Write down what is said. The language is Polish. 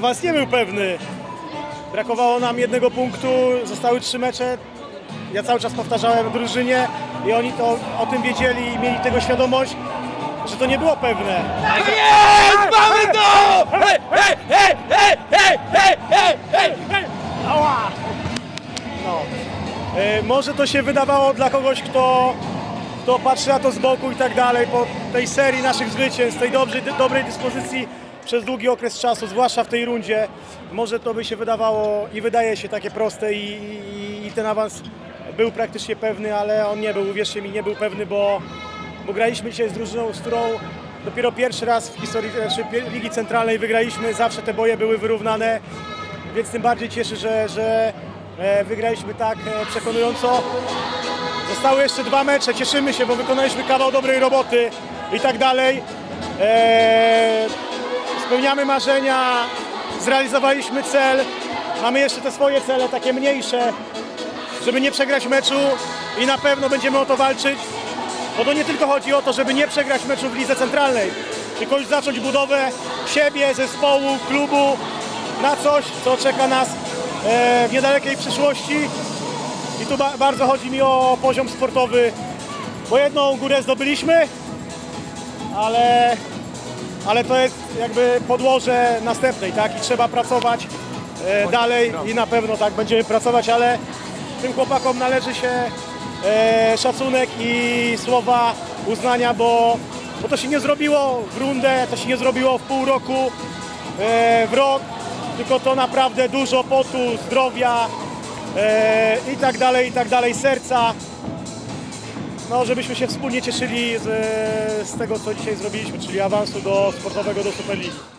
awans nie był pewny. Brakowało nam jednego punktu, zostały trzy mecze. Ja cały czas powtarzałem drużynie i oni to o tym wiedzieli i mieli tego świadomość, że to nie było pewne. Jest! Mamy to! Hej, hej, hej, hej, hej, hej, hej, hej, hej! Ała! No. E, może to się wydawało dla kogoś, kto, kto patrzy na to z boku i tak dalej, po tej serii naszych zwycięstw, tej dobrej, dobrej dyspozycji przez długi okres czasu, zwłaszcza w tej rundzie, może to by się wydawało i wydaje się takie proste i, i, i ten awans był praktycznie pewny, ale on nie był, uwierzcie mi, nie był pewny, bo, bo graliśmy dzisiaj z drużyną, z którą dopiero pierwszy raz w historii znaczy, Ligi Centralnej wygraliśmy, zawsze te boje były wyrównane, więc tym bardziej cieszy, że, że e, wygraliśmy tak e, przekonująco. Zostały jeszcze dwa mecze, cieszymy się, bo wykonaliśmy kawał dobrej roboty i tak dalej. E, spełniamy marzenia, zrealizowaliśmy cel. Mamy jeszcze te swoje cele, takie mniejsze, żeby nie przegrać meczu i na pewno będziemy o to walczyć. Bo to nie tylko chodzi o to, żeby nie przegrać meczu w Lidze Centralnej, tylko już zacząć budowę siebie, zespołu, klubu na coś, co czeka nas e, w niedalekiej przyszłości. I tu ba- bardzo chodzi mi o poziom sportowy, bo jedną górę zdobyliśmy, ale, ale to jest jakby podłoże następnej, tak? I trzeba pracować e, dalej i na pewno tak będziemy pracować, ale tym chłopakom należy się e, szacunek i słowa uznania, bo, bo to się nie zrobiło w rundę, to się nie zrobiło w pół roku, e, w rok, tylko to naprawdę dużo potu, zdrowia e, i tak dalej, i tak dalej, serca. No, żebyśmy się wspólnie cieszyli z, z tego, co dzisiaj zrobiliśmy, czyli awansu do sportowego do Superligi.